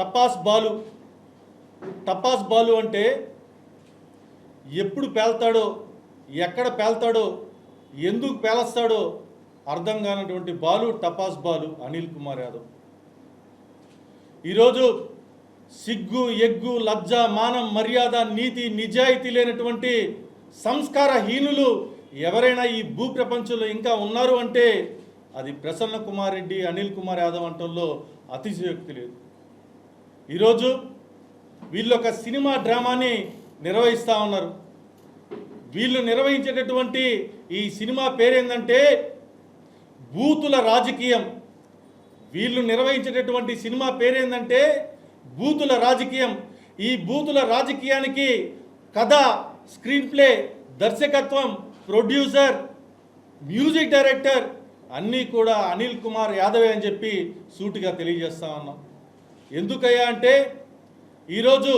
టపాస్ బాలు. టపాస్ బాలు అంటే ఎప్పుడు పేల్తాడో ఎక్కడ పేల్తాడో ఎందుకు పేలస్తాడో అర్థం కానటువంటి బాలు టపాస్ బాలు అనిల్ కుమార్ యాదవ్. ఈరోజు సిగ్గు ఎగ్గు లజ్జ మానం మర్యాద నీతి నిజాయితీ లేనటువంటి సంస్కారహీనులు ఎవరైనా ఈ భూ ప్రపంచంలో ఇంకా ఉన్నారు అంటే అది ప్రసన్న కుమార్ రెడ్డి అనిల్ కుమార్ యాదవ్ అంటంలో అతిశయోక్తి లేదు. ఈరోజు వీళ్ళు ఒక సినిమా డ్రామాని నిర్వహిస్తూ ఉన్నారు. వీళ్ళు నిర్వహించేటటువంటి ఈ సినిమా పేరేందంటే బూతుల రాజకీయం. వీళ్ళు నిర్వహించేటటువంటి సినిమా పేరేందంటే బూతుల రాజకీయం. ఈ బూతుల రాజకీయానికి కథ స్క్రీన్ ప్లే దర్శకత్వం ప్రొడ్యూసర్ మ్యూజిక్ డైరెక్టర్ అన్నీ కూడా అనిల్ కుమార్ యాదవే అని చెప్పి సూటిగా తెలియజేస్తా ఉన్నాం. ఎందుకయ్యా అంటే ఈరోజు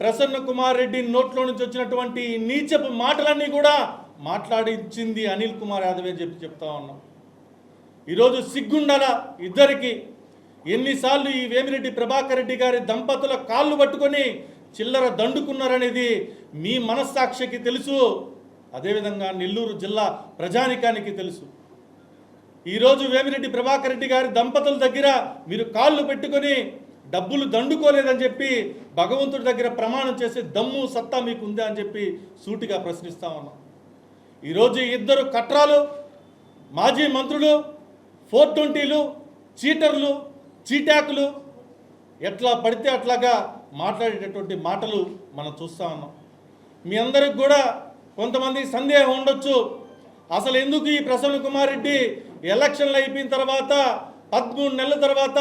ప్రసన్న కుమార్ రెడ్డి నోట్లో నుంచి వచ్చినటువంటి నీచపు మాటలన్నీ కూడా మాట్లాడించింది అనిల్ కుమార్ యాదవే అని చెప్పి చెప్తా ఉన్నాం. ఈరోజు సిగ్గుండాల ఇద్దరికి ఎన్నిసార్లు ఈ వేమిరెడ్డి ప్రభాకర్ రెడ్డి గారి దంపతుల కాళ్ళు పట్టుకొని చిల్లర దండుకున్నారనేది మీ మనస్సాక్షికి తెలుసు. అదేవిధంగా నెల్లూరు జిల్లా ప్రజానికానికి తెలుసు. ఈరోజు వేమిరెడ్డి ప్రభాకర్ రెడ్డి గారి దంపతుల దగ్గర మీరు కాళ్ళు పెట్టుకొని డబ్బులు దండుకోలేదని చెప్పి భగవంతుడి దగ్గర ప్రమాణం చేసే దమ్ము సత్తా మీకు ఉందా అని చెప్పి సూటిగా ప్రశ్నిస్తా ఉన్నాం. ఈరోజు ఇద్దరు కట్రాలు మాజీ మంత్రులు ఫోర్ ట్వంటీలు చీటర్లు చీటాకులు ఎట్లా పడితే అట్లాగా మాట్లాడేటటువంటి మాటలు మనం చూస్తూ ఉన్నాం. మీ అందరికి కూడా కొంతమంది సందేహం ఉండొచ్చు. అసలు ఎందుకు ఈ ప్రసన్న కుమార్ రెడ్డి ఎలక్షన్లు అయిపోయిన తర్వాత పదమూడు నెలల తర్వాత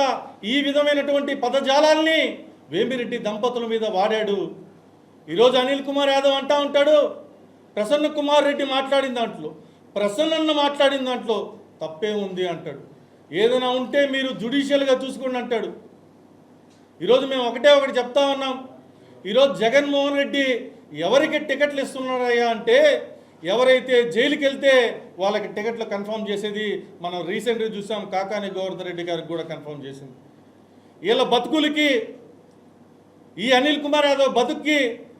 ఈ విధమైనటువంటి పదజాలాల్ని వేమిరెడ్డి దంపతుల మీద వాడాడు. ఈరోజు అనిల్ కుమార్ యాదవ్ అంటా ఉంటాడు ప్రసన్న కుమార్ రెడ్డి మాట్లాడిన దాంట్లో ప్రసన్నన్న మాట్లాడిన దాంట్లో తప్పే ఉంది అంటాడు. ఏదైనా ఉంటే మీరు జుడిషియల్గా చూసుకోండి అంటాడు. ఈరోజు మేము ఒకటే ఒకటి చెప్తా ఉన్నాం. ఈరోజు జగన్మోహన్ రెడ్డి ఎవరికి టికెట్లు ఇస్తున్నారయ్యా అంటే ఎవరైతే జైలుకి వెళ్తే వాళ్ళకి టికెట్లు కన్ఫర్మ్ చేసేది మనం రీసెంట్గా చూసాం కాకాని గోవర్ధన్ రెడ్డి గారికి కూడా కన్ఫర్మ్ చేసింది. వీళ్ళ బతుకులకి ఈ అనిల్ కుమార్ యాదవ్ బతుక్కి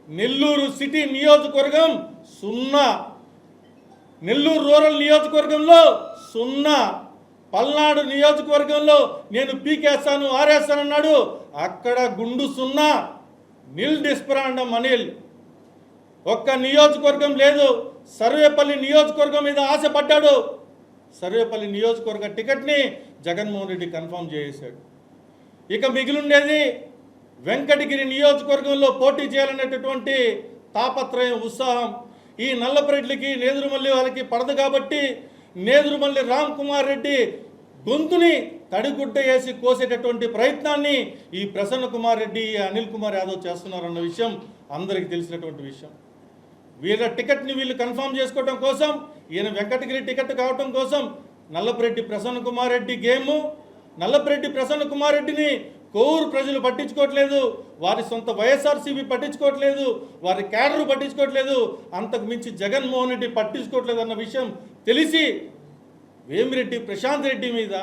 నెల్లూరు సిటీ నియోజకవర్గం సున్నా. నెల్లూరు రూరల్ నియోజకవర్గంలో సున్నా. పల్నాడు నియోజకవర్గంలో నేను పీకేస్తాను ఆరేస్తానన్నాడు. అక్కడ గుండు సున్నా. నిల్ డిస్పరాండం అనిల్. ఒక్క నియోజకవర్గం లేదు. సర్వేపల్లి నియోజకవర్గం మీద ఆశపడ్డాడు. సర్వేపల్లి నియోజకవర్గ టికెట్ని జగన్మోహన్ రెడ్డి కన్ఫర్మ్ చేసేశాడు. ఇక మిగిలిండేది వెంకటగిరి నియోజకవర్గంలో పోటీ చేయాలనేటటువంటి తాపత్రయం ఉత్సాహం. ఈ నల్లపరెడ్లకి నేదురుమల్లి వాళ్ళకి పడదు కాబట్టి నేదురుమల్లి రామ్ కుమార్ రెడ్డి గొంతుని తడిగుడ్డ వేసి కోసేటటువంటి ప్రయత్నాన్ని ఈ ప్రసన్న కుమార్ రెడ్డి అనిల్ కుమార్ యాదవ్ చేస్తున్నారన్న విషయం అందరికీ తెలిసినటువంటి విషయం. వీళ్ళ టికెట్ని వీళ్ళు కన్ఫర్మ్ చేసుకోవడం కోసం ఈయన వెంకటగిరి టికెట్ కావటం కోసం నల్లపరెడ్డి ప్రసన్న కుమార్ రెడ్డి గేము నల్లపరెడ్డి ప్రసన్న కుమార్ రెడ్డిని కోరు ప్రజలు పట్టించుకోవట్లేదు వారి సొంత వైఎస్ఆర్సీబీ పట్టించుకోవట్లేదు వారి క్యాడర్ పట్టించుకోవట్లేదు అంతకు మించి జగన్మోహన్ రెడ్డి పట్టించుకోవట్లేదు అన్న విషయం తెలిసి వేమిరెడ్డి ప్రశాంత్ రెడ్డి మీద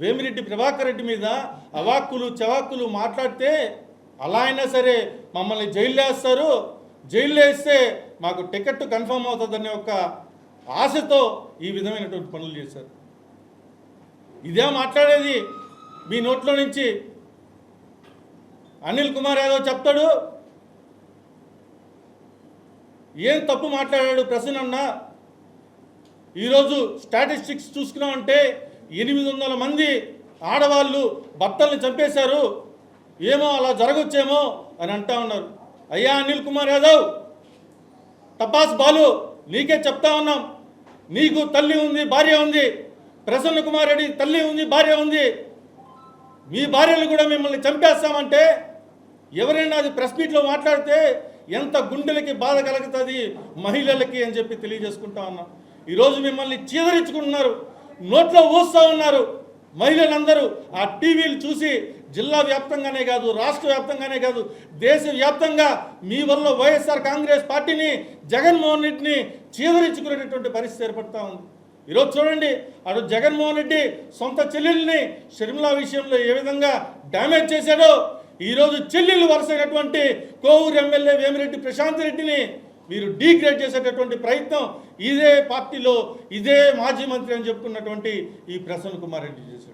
వేమిరెడ్డి ప్రభాకర్ రెడ్డి మీద అవాక్కులు చవాక్కులు మాట్లాడితే అలా అయినా సరే మమ్మల్ని జైల్లో వేస్తారు. జైల్లో వేస్తే మాకు టికెట్ కన్ఫర్మ్ అవుతుందనే ఒక ఆశతో ఈ విధమైనటువంటి పనులు చేశారు. ఇదే మాట్లాడేది మీ నోట్లో నుంచి అనిల్ కుమార్ యాదవ్ చెప్తాడు ఏం తప్పు మాట్లాడాడు ప్రసన్న అన్న? ఈరోజు స్టాటిస్టిక్స్ చూసుకున్నామంటే ఎనిమిది వందల మంది ఆడవాళ్ళు భర్తల్ని చంపేశారు. ఏమో అలా జరగొచ్చేమో అని అంటా ఉన్నారు. అయ్యా అనిల్ కుమార్ యాదవ్ టపాస్ బాలు నీకే చెప్తా ఉన్నాం. నీకు తల్లి ఉంది భార్య ఉంది. ప్రసన్న కుమార్ రెడ్డి తల్లి ఉంది భార్య ఉంది. మీ భార్యలు కూడా మిమ్మల్ని చంపేస్తామంటే ఎవరైనా అది ప్రెస్ మీట్లో మాట్లాడితే ఎంత గుండెలకి బాధ కలుగుతుంది మహిళలకి అని చెప్పి తెలియజేసుకుంటా ఉన్నాం. ఈరోజు మిమ్మల్ని చీదరించుకుంటున్నారు నోట్లో ఊస్తూ ఉన్నారు. మహిళలందరూ ఆ టీవీలు చూసి జిల్లా వ్యాప్తంగానే కాదు రాష్ట్ర వ్యాప్తంగానే కాదు దేశ వ్యాప్తంగా మీ వల్ల వైఎస్ఆర్ కాంగ్రెస్ పార్టీని జగన్మోహన్ రెడ్డిని చీదరించుకునేటటువంటి పరిస్థితి ఏర్పడుతూ ఉంది. ఈరోజు చూడండి అటు జగన్మోహన్ రెడ్డి సొంత చెల్లెల్ని షర్మిలా విషయంలో ఏ విధంగా డ్యామేజ్ చేశాడో ఈరోజు చెల్లెళ్ళు వరుసైనటువంటి కోవూరు ఎమ్మెల్యే వేమిరెడ్డి ప్రశాంత్ రెడ్డిని మీరు డీగ్రేడ్ చేసేటటువంటి ప్రయత్నం ఇదే పార్టీలో ఇదే మాజీ మంత్రి అని చెప్పుకున్నటువంటి ఈ ప్రసన్న కుమార్ రెడ్డి చేశాడు.